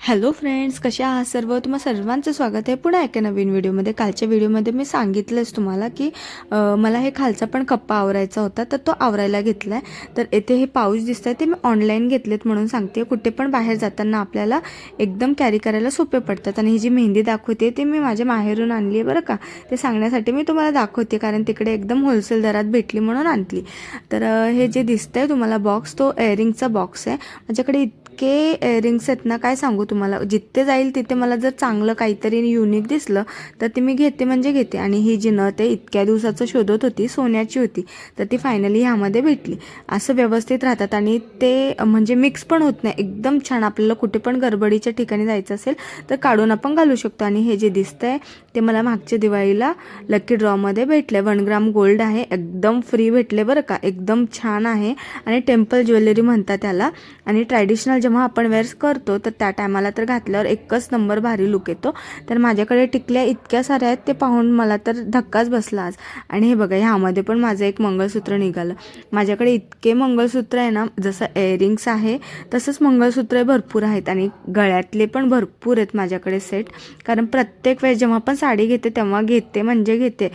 Hello friends कशा आहात सर्व? तुम्हा सर्वांचं स्वागत आहे. पुन्हा एका नवीन व्हिडिओमध्ये. कालच्या व्हिडिओमध्ये मी सांगितलंच तुम्हाला की मला हे खालचा पण कप्पा आवरायचा होता तर तो आवरायला घेतला आहे तर येथे हे पाऊच दिसत आहे ते मी ऑनलाईन घेतलेत म्हणून सांगते कुठे पण बाहेर जाताना आपल्याला एकदम कॅरी करायला सोपे पडतात. आणि ही जी मेहंदी दाखवते ती मी माझ्या माहेरून आणली आहे बरं का. ते सांगण्यासाठी मी तुम्हाला दाखवते कारण तिकडे एकदम होलसेल दरात भेटली म्हणून आणली. तर हे जे दिसतंय तुम्हाला बॉक्स तो एअरिंगचा बॉक्स आहे. माझ्याकडे इतके इयरिंग्स आहेत ना काय सांगू तुम्हाला? जिथे जाईल तिथे मला जर चांगलं काहीतरी युनिक दिसलं तर ते मी घेते म्हणजे घेते. आणि ही जी न ते इतक्या दिवसाचं शोधत होती सोन्याची होती. तर ती फायनली ह्यामध्ये भेटली. असं व्यवस्थित राहतात. आणि ते म्हणजे मिक्स पण होत नाही. एकदम छान आपल्याला कुठे पण गडबडीच्या ठिकाणी जायचं असेल तर काढून आपण घालू शकतो. आणि हे जे दिसतंय ते मला मागच्या दिवाळीला लकी ड्रॉमध्ये भेटले वन ग्राम गोल्ड आहे. एकदम फ्री भेटले बरं का? एकदम छान आहे. आणि टेम्पल ज्वेलरी म्हणतात त्याला. आणि ट्रॅडिशनल जेव्हा आपण वेअर्स करतो तर त्या टायमाला तर घातल्यावर एकच नंबर भारी लुक येतो. तर माझ्याकडे टिकल्या इतक्या साऱ्या आहेत ते पाहून मला तर धक्काच बसला आज. आणि हे बघा ह्यामध्ये पण माझं एक मंगळसूत्र निघालं. माझ्याकडे इतके मंगळसूत्र आहे ना जसं एअरिंग्स आहे तसंच मंगळसूत्र भरपूर आहेत. आणि गळ्यातले पण भरपूर आहेत माझ्याकडे सेट कारण प्रत्येक वेळेस जेव्हा पण साडी घेते तेव्हा घेते म्हणजे घेते.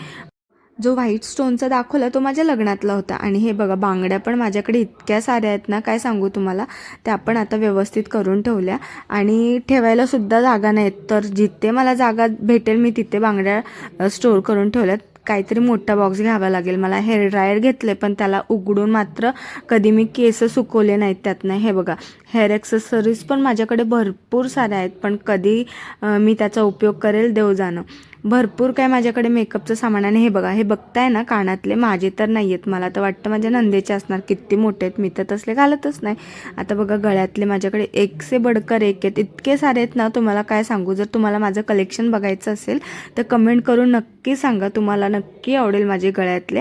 जो व्हाईट स्टोनचा दाखवला तो माझ्या लग्नातला होता. आणि हे बघा बांगड्या पण माझ्याकडे इतक्या साऱ्या आहेत ना काय सांगू तुम्हाला? त्या पण आता व्यवस्थित करून ठेवल्या. आणि ठेवायला सुद्धा जागा नाहीत. तर जिथे मला जागा भेटेल मी तिथे बांगड्या स्टोअर करून ठेवल्यात. काहीतरी मोठा बॉक्स घ्यावा लागेल. मला हेअर ड्रायर घेतले पण त्याला उघडून मात्र कधी मी केस सुकवले नाहीत त्यातनं. हे बघा हेअर ॲक्सेसरीज पण माझ्याकडे भरपूर साऱ्या आहेत. पण कधी मी त्याचा उपयोग करेल देव जाणं भरपूर काय माझ्याकडे मेकअपचं सामान आणि हे बघा हे बघताय ना कानातले? माझे तर नाही आहेत मला तर वाटतं माझ्या नंदेचे असणार. किती मोठे आहेत मी तर तसले घालतच नाही. आता बघा गळ्यातले माझ्याकडे एक से बडकर एक आहेत. इतके सारे आहेत ना तुम्हाला काय सांगू? जर तुम्हाला माझं कलेक्शन बघायचं असेल तर कमेंट करून नक्की सांगा. तुम्हाला नक्की आवडेल माझे गळ्यातले.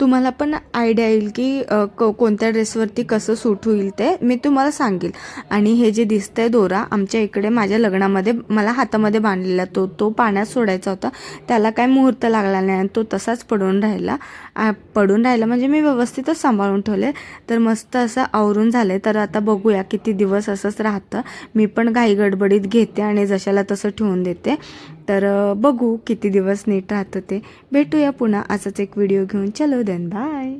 तुम्हाला पण आयडिया येईल की क को कोणत्या ड्रेसवरती कसं सूट होईल ते मी तुम्हाला सांगेल. आणि हे जे दिसतं आहे दोरा आमच्या इकडे माझ्या लग्नामध्ये मला हातामध्ये बांधलेला तो तो पाण्यात सोडायचा होता. त्याला काय मुहूर्त लागला नाही आणि तो तसाच पडून राहिला. पडून राहिला म्हणजे मी व्यवस्थितच सांभाळून ठेवले. तर मस्त असं आवरून झाले. तर आता बघूया किती दिवस असंच राहतं. मी पण घाई गडबडीत घेते आणि जशाला तसं ठेवून देते. तर बघू किती दिवस नीट राहतं ते. भेटूया पुन्हा असंच एक व्हिडिओ घेऊन. चलो देन बाय